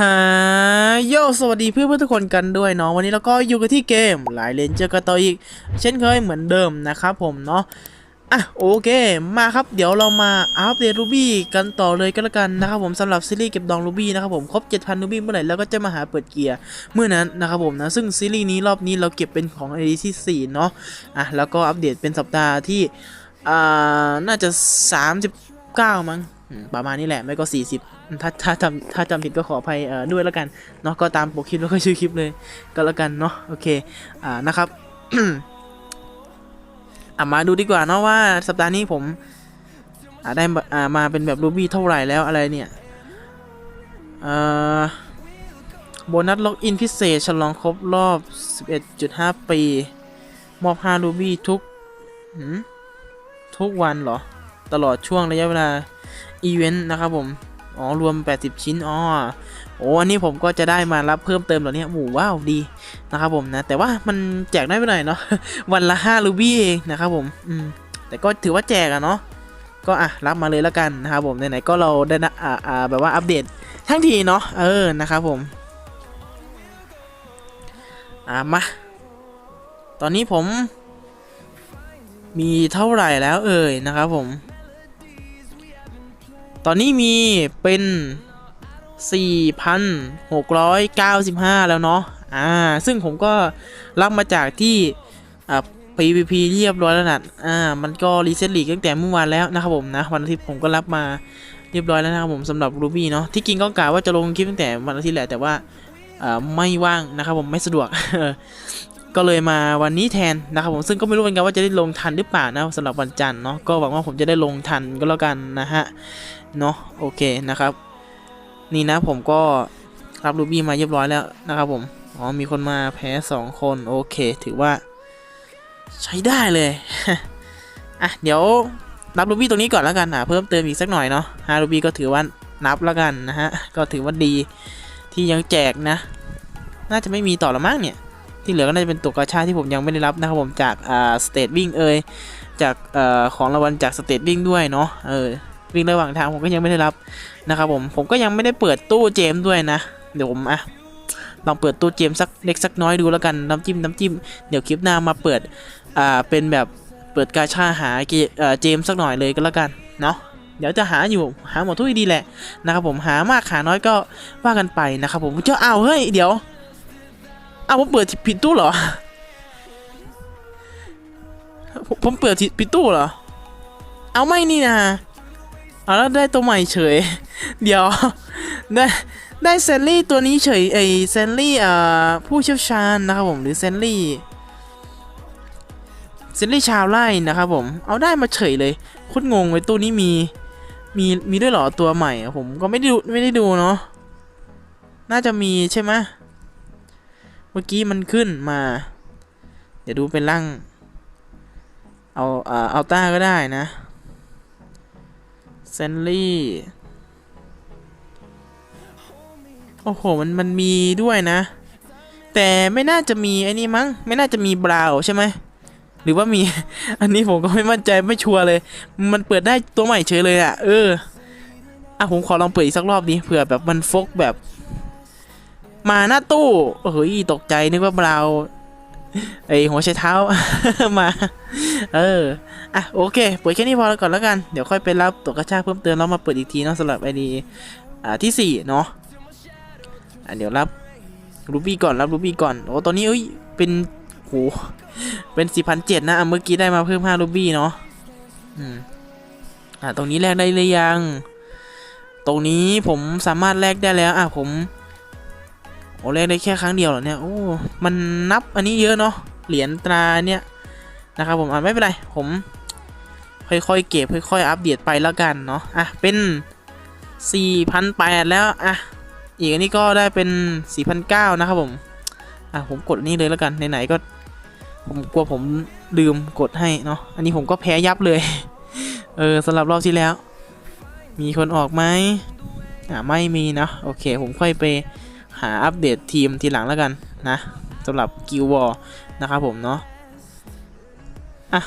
ฮาโยสวัสดีเพื่อนเพื่อนทุกคนกันด้วยเนาะวันนี้เราก็อยู่กันที่เกมหลายเลนเจอกันต่ออีก เช่นเคยเหมือนเดิมนะครับผมเนาะอะโอเคมาครับเดี๋ยวเรามาอัปเดตรูบี้กันต่อเลยก็แล้วกันนะครับผมสำหรับซีรีส์เก็บดองรูบี้นะครับผมครบ 7,000รูบี้เมื่อไหร่แล้วก็จะมาหาเปิดเกียร์เมื่อนั้นนะครับผมนะซึ่งซีรีส์นี้รอบนี้เราเก็บเป็นของไอดีที่4เนาะอะแล้วก็อัปเดตเป็นสัปดาห์ที่อ่าน่าจะ 39 มั้งประมาณนี้แหละไม่ก็ 40 ถ้าถ้าจำถ้าจำผิดก็ขออภัยด้วยแล้วกันเนาะก็ตามปกคลิปแล้วก็ชื่อคลิปเลยก็แล้วกันเนาะโอเคอ่านะครับอะมาดูดีกว่าเนาะว่าสัปดาห์นี้ผมอ่าได้มาอ่ามาเป็นแบบรูบี้เท่าไหร่แล้วอะไรเนี่ยเอ่อโบนัสล็อกอินพิเศษ ฉลองครบรอบ 11.5 ปี มอบ 5 รูบี้ทุกทุกวันเหรอ ตลอดช่วงระยะเวลา อีเวนต์นะครับผม อ๋อ รวม 80 ชิ้น อ๋อ โอ้อันนี้ผมก็จะได้มารับเพิ่มเติมเหล่านี้หมูว้าว ดีนะครับผมนะ แต่ว่ามันแจกได้ไปหน่อยเนาะ วันละ 5 รูบี้เองนะครับผม อืม แต่ก็ถือว่าแจกอะเนาะ ก็อะ รับมาเลยแล้วกันนะครับผม ไหนๆ ก็เราได้นะอ่าอ่าแบบว่าอัปเดตทั้งทีเนาะ เออ นะครับผม อ่ามา ตอนนี้ผม มีเท่าไหร่แล้วเอ่ยนะครับผม ตอนนี้มีเป็น 4,695 แล้วเนาะ อ่า ซึ่งผมก็รับมาจากที่อ่า PVP เรียบร้อยแล้วนะอ่า มันก็รีเซ็ตลีกตั้งแต่เมื่อวานแล้วนะครับผมนะ วันอาทิตย์ผมก็รับมาเรียบร้อยแล้วนะครับผมสำหรับ Ruby เนาะ ที่จริงก็กะว่าจะลงคลิปตั้งแต่วันอาทิตย์แหละแต่ว่าอ่าไม่ว่างนะครับผมไม่สะดวก ก็เลยมาวันนี้แทนนะครับผมซึ่งก็ไม่รู้เหมือนกันว่าจะได้ลงทันหรือเปล่านะสำหรับวันจันทร์เนาะก็หวังว่าผมจะได้ลงทันก็แล้วกันนะฮะ เนาะโอเคนะครับ นี่นะผมก็รับรูบี้มาเรียบร้อยแล้วนะครับผมอ๋อมีคนมาแพ้สองคนโอเค ถือว่า ใช้ได้เลยอะเดี๋ยวรับรูบี้ตรงนี้ก่อนแล้วกันอะเพิ่มเติมอีกสักหน่อยเนาะฮารูบี้ก็ถือว่านับแล้วกันนะฮะก็ถือว่าดีที่ยังแจกนะ น่าจะไม่มีต่อละมั้งเนี่ยที่เหลือก็น่าจะเป็นตัวกระชาที่ผมยังไม่ได้รับนะครับผมจากอ่าสเตทวิ่งเอ่ยจากเอ่อของรางวัลจากสเตทวิ่งด้วยเนาะเออ วิ่งระหว่างทางผมก็ยังไม่ได้รับนะครับผมผมก็ยังไม่ได้เปิดตู้เจมด้วยนะ เดี๋ยวผมอะลองเปิดตู้เจมสักเล็กสักน้อยดูแล้วกันน้ำจิ้มน้ำจิ้มเดี๋ยวคลิปหน้ามาเปิดอ่าเป็นแบบเปิดกาชาหาเกเอ่อเจมสักหน่อยเลยก็แล้วกันเนาะเดี๋ยวจะหาอยู่หาหมดทุกดีแหละนะครับผมหามากหาน้อยก็ว่ากันไปนะครับผมเจ้าเอาเฮ้ยเดี๋ยวเอาผมเปิดผิดตู้เหรอผมผมเปิดผิดตู้เหรอ เอาไม่นี่นะ เอาแล้วได้ตัวใหม่เฉย เดี๋ยว ได้ได้เซนลี่ตัวนี้เฉยไอเซนลี่อ่าผู้เชี่ยวชาญนะครับผมหรือเซนลี่เซนลี่ชาวไร่นะครับผมเอาได้มาเฉยเลยคตรงงเลยตัวนี้มีมีมีด้วยเหรอตัวใหม่ผมก็ไม่ได้ดูไม่ได้ดูเนาะน่าจะมีใช่ไหมเมื่อกี้มันขึ้นมา เดี๋ยวดูเป็นร่างเอาอ่าเอาต้าก็ได้นะ เซนลี่ โอ้โห มัน มันมีด้วยนะ แต่ไม่น่าจะมีไอ้นี่มั้ง ไม่น่าจะมีบราวน์ใช่ไหม หรือว่ามี อันนี้ผมก็ไม่มั่นใจไม่ชัวร์เลย มันเปิดได้ตัวใหม่เฉยเลยอะ่ะ เออ อะผมขอลองเปิดอีกสักรอบดิ เผื่อแบบมันฟกแบบ มาหน้าตู้เฮ้ยตกใจนึกว่าบราวน์ไอหัวใช้เท้า มา เออ อะโอเคเปิดแค่นี้พอแล้วก่อนแล้วกัน เดี๋ยวค่อยไปรับตัวกระชากเพิ่มเติมแล้วมาเปิดอีกทีเนาะสำหรับไอดีอ่าที่สี่เนาะอะเดี๋ยวรับรูบี้ก่อนรับรูบี้ก่อนโอ้ตอนนี้เอ้ยเป็นโหเป็นสี่พันเจ็ดนะอะเมื่อกี้ได้มาเพิ่มห้ารูบี้เนาะอืมอะตรงนี้แลกได้หรือยัง ตรงนี้ผมสามารถแลกได้แล้วอะผมโอ้แลกได้แค่ครั้งเดียวเหรอเนี่ยโอ้มันนับอันนี้เยอะเนาะเหรียญตราเนี่ยนะครับผมอะไม่เป็นไรผม ค่อยๆเก็บค่อยๆอัปเดตไปแล้วกันเนาะอะเป็น 4,800 แล้วอะอีกอันนี้ก็ได้เป็น 4,900 นะครับผมอะผมกดนนี้เลยแล้วกันไหนๆก็ ผมกลัวผมลืมกดให้เนาะอันนี้ผมก็แพ้ยับเลย เออสำหรับรอบที่แล้ว มีคนออกไหมอะไม่มีนะโอเคผมค่อยไปหาอัปเดตทีมทีหลังแล้วกันนะสำหรับกิววอนะครับผมเนาะอะ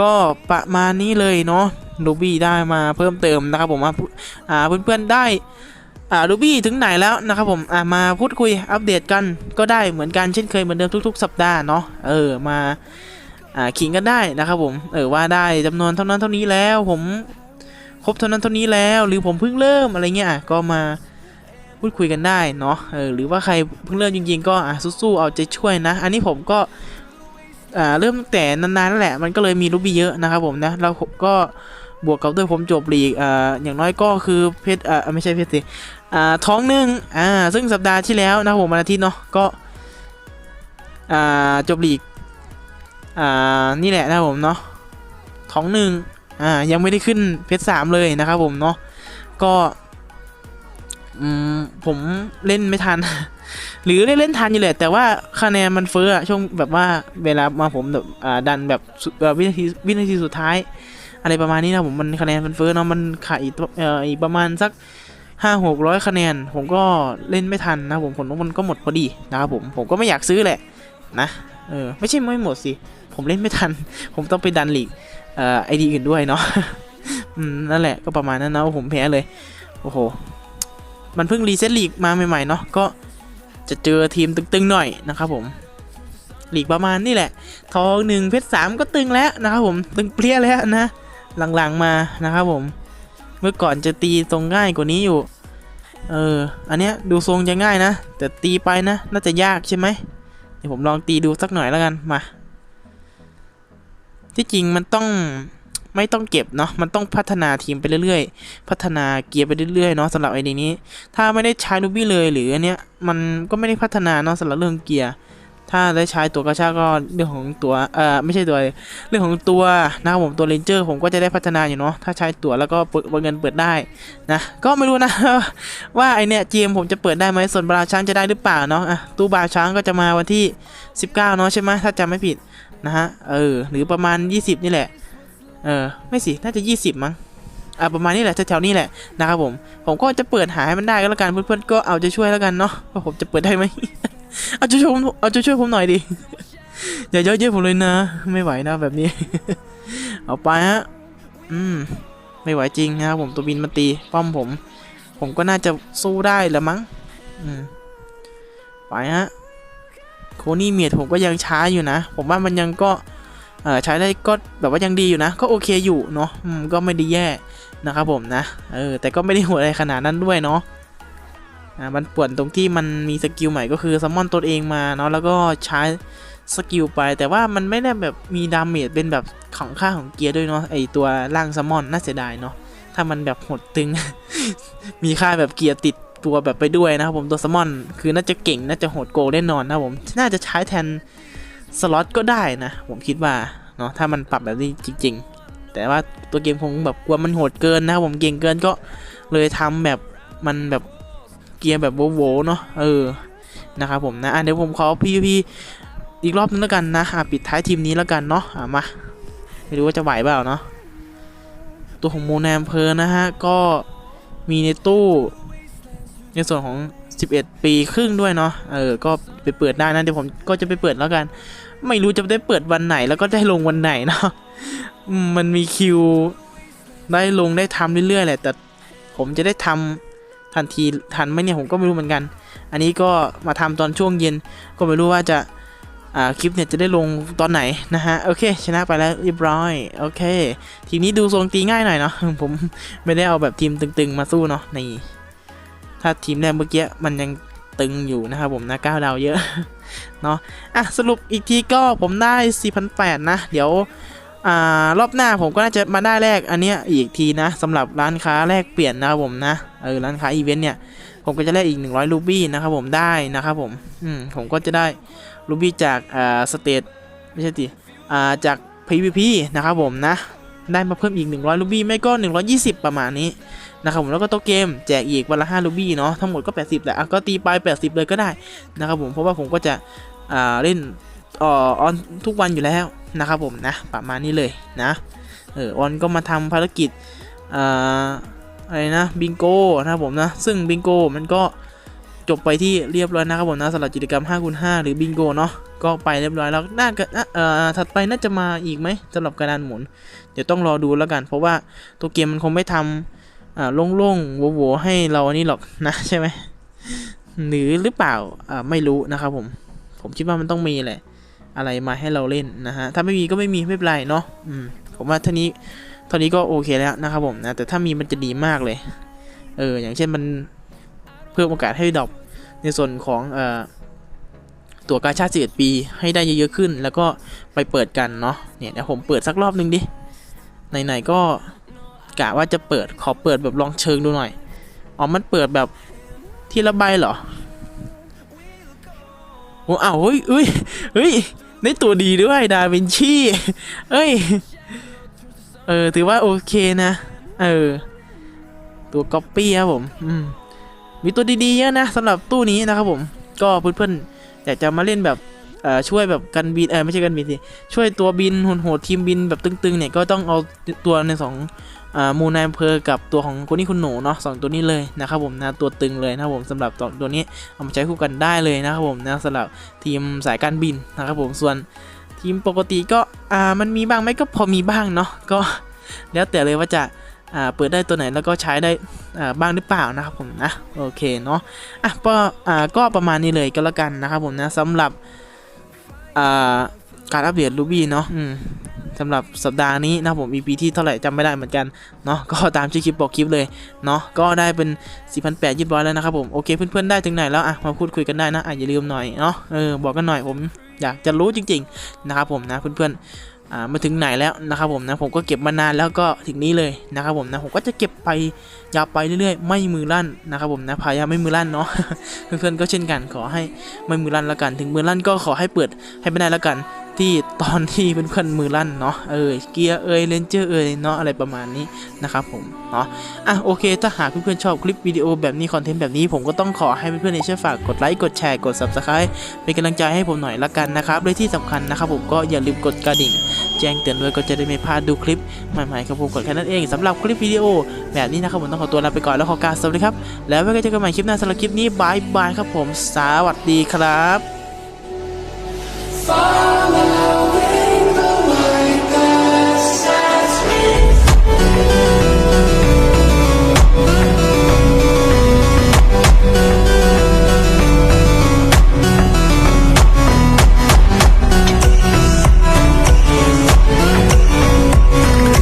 ก็ประมาณนี้เลยเนาะลูบี้ได้มาเพิ่มเติมนะครับผมว่าอ่าเพื่อนๆได้อ่ารูบี้ถึงไหนแล้วนะครับผมอ่ามาพูดคุยอัปเดตกันก็ได้เหมือนกันเช่นเคยเหมือนเดิมทุก ๆ สัปดาห์เนาะเออมาอ่าขิงกันได้นะครับผมเออว่าได้จำนวนเท่านั้นเท่านี้แล้วผมครบเท่านั้นเท่านี้แล้วหรือผมเพิ่งเริ่มอะไรเงี้ยก็มาพูดคุยกันได้เนาะเออหรือว่าใครเพิ่งเริ่มจริงๆก็อะสู้ๆเอาใจช่วยนะ อันนี้ผมก็ อ่าเริ่มตั้งแต่นานๆแล้วแหละมันก็เลยมีรูบี้เยอะนะครับผมนะแล้วก็บวกกับด้วยผมจบลีกอ่าอย่างน้อยก็คือเพชรอ่าไม่ใช่เพชรสิอ่าท้องหนึ่งอ่าซึ่งสัปดาห์ที่แล้วนะครับผมวันอาทิตย์เนาะก็อ่าจบลีกอ่านี่แหละนะครับผมเนาะท้องหนึ่งอ่ายังไม่ได้ขึ้นเพชรสามเลยนะครับผมเนาะก็อืมผมเล่นไม่ทัน หรือเล่นเล่นทันอยู่แหละแต่ว่าคะแนนมันเฟ้ออะช่วงแบบว่าเวลามาผมแบบอ่าดันแบบวินาทีวินาทีสุดท้าย อะไรประมาณนี้นะผมมันคะแนนมันเฟ้อเนาะมันขาดอีกเอ่ออีกประมาณสักห้าหกร้อยคะแนน ผมก็เล่นไม่ทันนะผมผลมันก็หมดพอดีนะครับผมผมก็ไม่อยากซื้อแหละนะเออไม่ใช่ไม่หมดสิผมเล่นไม่ทัน ผมต้องไปดันลีกเอ่อไอดีอื่นด้วยเนาะอืมนั่นแหละก็ประมาณนั้นนะผมแพ้เลย โอ้โห มันเพิ่งรีเซ็ตลีกมาใหม่ๆเนาะก็ จะเจอทีมตึงๆหน่อยนะครับผมหลีกประมาณนี่แหละ ทองหนึ่งเพชรสามก็ตึงแล้วนะครับผมตึงเปรี้ยแล้วนะหลังๆมานะครับผม เมื่อก่อนจะตีทรงง่ายกว่านี้อยู่ เออ อันเนี้ยดูทรงจะง่ายนะ แต่ตีไปนะ น่าจะยากใช่ไหมเดี๋ยวผมลองตีดูสักหน่อยแล้วกันมา ที่จริงมันต้อง ไม่ต้องเก็บเนาะมันต้องพัฒนาทีมไปเรื่อยๆ พัฒนาเกียร์ไปเรื่อยๆเนาะสำหรับไอเดียนี้ ถ้าไม่ได้ใช้ลูบี้เลยหรืออันเนี้ยมันก็ไม่ได้พัฒนาเนาะสำหรับเรื่องเกียร์ถ้าได้ใช้ตัวกระชากก็เรื่องของตัวเอ่อไม่ใช่ตัวเรื่องของตัวนะครับผมตัวเรนเจอร์ผมก็จะได้พัฒนาอยู่เนาะถ้าใช้ตัวแล้วก็เปิดเงินเปิดได้นะก็ไม่รู้นะว่าไอเนี่ยจีมผมจะเปิดได้ไหมส่วนบราช้างจะได้หรือเปล่าเนาะอะตู้บราช้างก็จะมาวันที่ 19เนาะใช่ไหมถ้าจำไม่ผิดนะฮะเออหรือประมาณ 20 นี่แหละ เออไม่สิ น่าจะ 20 มั้งอะประมาณนี้แหละแถวๆนี้แหละนะครับผม ผมก็จะเปิดหาให้มันได้ก็แล้วกันเพื่อนๆก็เอาใจะช่วยแล้วกันเนาะว่าผมจะเปิดได้ไหมเอาใจะช่วยผมเอาใจะช่วยผมหน่อยดิอย่าเยอะเยอะผมเลยนะ ไม่ไหวนะแบบนี้ เอาไปฮะอืมไม่ไหวจริงนะครับผมตัวบินมาตีป้อมผม ผมก็น่าจะสู้ได้แหละมั้งอืมไปฮะโคนี่เมียดผมก็ยังช้าอยู่นะ ผมว่ามันยังก็ ใช้ได้ก็แบบว่ายังดีอยู่นะ ก็โอเคอยู่เนาะอืมก็ไม่ได้แย่นะครับผมนะเออแต่ก็ไม่ได้โหดอะไรขนาดนั้นด้วยเนาะอ่ามันป่วนตรงที่มันมีสกิลใหม่ก็คือซัมมอนตัวเองมาเนาะแล้วก็ใช้สกิลไป แต่ว่ามันไม่ได้แบบมีดาเมจเป็นแบบของค่าของเกียร์ด้วยเนาะไอตัวร่างซัมมอนน่าเสียดายเนาะถ้ามันแบบหดตึง มีค่าแบบเกียร์ติดตัวแบบไปด้วยนะครับผมตัวซัมมอนคือน่าจะเก่งน่าจะโหดโกแน่นอนนะผมน่าจะใช้แทน สล็อตก็ได้นะ ผมคิดว่าเนาะถ้ามันปรับแบบนี้จริง ๆ แต่ว่าตัวเกมคงแบบกลัวมันโหดเกินนะผมเก่งเกินก็เลยทำแบบมันแบบเกียร์แบบโวๆเนาะเออนะครับผมนะอะเดี๋ยวผมขอ PVP อีกรอบนึงแล้วกันนะอะปิดท้ายทีมนี้แล้วกันเนาะอะมาไม่รู้ว่าจะไหวเปล่าเนาะตัวของโมแนมเพอนะฮะก็มีในตู้ในส่วนของ 11 ปีครึ่งด้วยเนาะ เออ ก็ไปเปิดได้นะ เดี๋ยวผมก็จะไปเปิดแล้วกัน ไม่รู้จะได้เปิดวันไหนแล้วก็ได้ลงวันไหนเนาะมันมีคิวได้ลงได้ทำเรื่อยๆแหละแต่ผมจะได้ทำทันทีทันไหมเนี่ยผมก็ไม่รู้เหมือนกัน อันนี้ก็มาทำตอนช่วงเย็นก็ไม่รู้ว่าจะอ่าคลิปเนี่ยจะได้ลงตอนไหนนะฮะโอเค ชนะไปแล้วเรียบร้อยโอเค ทีนี้ดูทรงตีง่ายหน่อยเนาะผมไม่ได้เอาแบบทีมตึงๆมาสู้เนาะนี่ถ้าทีมแรกเมื่อกี้มันยัง ตึงอยู่นะครับผมนะก้าวดาวเยอะเนาะอะสรุปอีกทีก็ผมได้4,800นะ เดี๋ยวอ่ารอบหน้าผมก็น่าจะมาได้แลกอันเนี้ยอีกทีนะสำหรับร้านค้าแลกเปลี่ยนนะครับผมนะเออร้านค้าอีเวนต์เนี่ยผมก็จะแลกอีก 100รูบี้นะครับผมได้นะครับผมอืมผมก็จะได้รูบี้จากอ่าสเตทไม่ใช่ดิอ่าจาก PVP นะครับผมนะได้มาเพิ่มอีก 100รูบี้ไม่ก็ 120 ประมาณนี้ นะครับผมแล้วก็โต๊ะเกมแจกอีกวันละ5รูบี้เนาะทั้งหมดก็ 80แหละอ่ก็ตีไป 80 เลยก็ได้นะครับผมเพราะว่าผมก็จะเล่นออนทุกวันอยู่แล้วนะครับผมนะประมาณนี้เลยนะเออออนก็มาทำภารกิจอะไรนะบิงโกนะครับผมนะซึ่งบิงโกมันก็จบไปที่เรียบร้อยนะครับผมนะสำหรับกิจกรรม5คูณ5หรือบิงโกเนาะก็ไปเรียบร้อยแล้วน่าจะเอ่อถัดไปน่าจะมาอีกไหมสำหรับกระดานหมุน เดี๋ยวต้องรอดูแล้วกัน เพราะว่าตัวเกมมันคงไม่ทำ อ่าโล่งๆโวๆให้เราอันนี้หรอกนะใช่ไหมหรือหรือเปล่าอ่าไม่รู้นะครับผม ผมคิดว่ามันต้องมีแหละ อะไรมาให้เราเล่นนะฮะถ้าไม่มีก็ไม่มีไม่เป็นไรเนาะอืมผมว่าเท่านี้เท่านี้ก็โอเคแล้วนะครับผมนะแต่ถ้ามีมันจะดีมากเลย เอออย่างเช่นมันเพิ่มโอกาสให้ดอปในส่วนของเอ่อตัวกาชาติ11 ปีให้ได้เยอะๆขึ้น แล้วก็ไปเปิดกันเนาะเนี่ยเดี๋ยวผมเปิดสักรอบหนึ่งดิไหนๆก็ กะว่าจะเปิดขอเปิดแบบลองเชิงดูหน่อย อ๋อ มันเปิดแบบทีละใบเหรอ โอ้อ้าวเฮ้ยเฮ้ยเฮ้ยได้ตัวดีด้วยดาวินชีเอ้ย เออ ถือว่าโอเคนะ เออ ตัวก๊อปปี้ครับผม อืม มีตัวดีๆเยอะนะสำหรับตู้นี้นะครับผม ก็เพื่อนๆอยากจะมาเล่นแบบเอ่อช่วยแบบกันบินเออไม่ใช่กันบินสิ ช่วยตัวบินโหดๆทีมบินแบบตึงๆเนี่ยก็ต้องเอาตัวในสอง มูนายอำเภอกับตัวของคนนี้คุณหนูเนาะสองตัวนี้เลยนะครับผมนะตัวตึงเลยนะครับผมสำหรับตัวตัวนี้เอามาใช้คู่กันได้เลยนะครับผมนะสำหรับทีมสายการบินนะครับผมส่วนทีมปกติก็อ่ามันมีบ้างไหมก็พอมีบ้างเนาะก็แล้วแต่เลยว่าจะเปิดได้ตัวไหนแล้วก็ใช้ได้บ้างหรือเปล่านะครับผมนะโอเคเนาะอะก็ก็ประมาณนี้เลยก็แล้วกันนะครับผมนะสำหรับการอัปเดต Ruby เนาะ สำหรับสัปดาห์นี้นะผม EP ที่เท่าไหร่จำไม่ได้เหมือนกันเนาะก็ตามชื่อคลิปบอกคลิปเลยเนาะก็ได้เป็น 4,800ยี่ร้อยแล้วนะครับผมโอเคเพื่อนๆได้ถึงไหนแล้วอะมาพูดคุยกันได้นะอะอย่าลืมหน่อยเนาะเออบอกกันหน่อยผมอยากจะรู้จริง ๆ นะครับผมนะเพื่อนๆอ่ามาถึงไหนแล้วนะครับผมนะผมก็เก็บมานานแล้วก็ถึงนี้เลยนะครับผมนะผมก็จะเก็บไปยาวไปเรื่อยๆ ไม่มือลั่นนะครับผมนะพยายามไม่มือลั่นเนาะเพื่อนๆก็เช่นกันขอให้ไม่มือลั่นแล้วกัน ถึงมือลั่นก็ขอให้เปิดให้ไม่ได้แล้วกัน ที่ตอนที่เพื่อนๆมือลั่นเนาะเออเกียร์เอยเลนเจอร์เอยเนาะอะไรประมาณนี้นะครับผมเนาะอะโอเค ถ้าหากเพื่อนๆชอบคลิปวิดีโอแบบนี้คอนเทนต์แบบนี้ผมก็ต้องขอให้เพื่อนๆในช่วยฝากกดไลค์กดแชร์กด subscribe เป็นกำลังใจให้ผมหน่อยละกันนะครับและที่สำคัญนะครับผมก็อย่าลืมกดกระดิ่ง แจ้งเตือนด้วยก็จะได้ไม่พลาดดูคลิปใหม่ๆครับผมกดแค่นั้นเองสำหรับคลิปวิดีโอ แบบนี้นะครับผมต้องขอตัวลาไปก่อนแล้วขอกรารสวัสดีครับแล้วไว้เจอกันใหม่คลิปหน้าสำหรับคลิปนี้บายบายครับผมสวัสดีครับ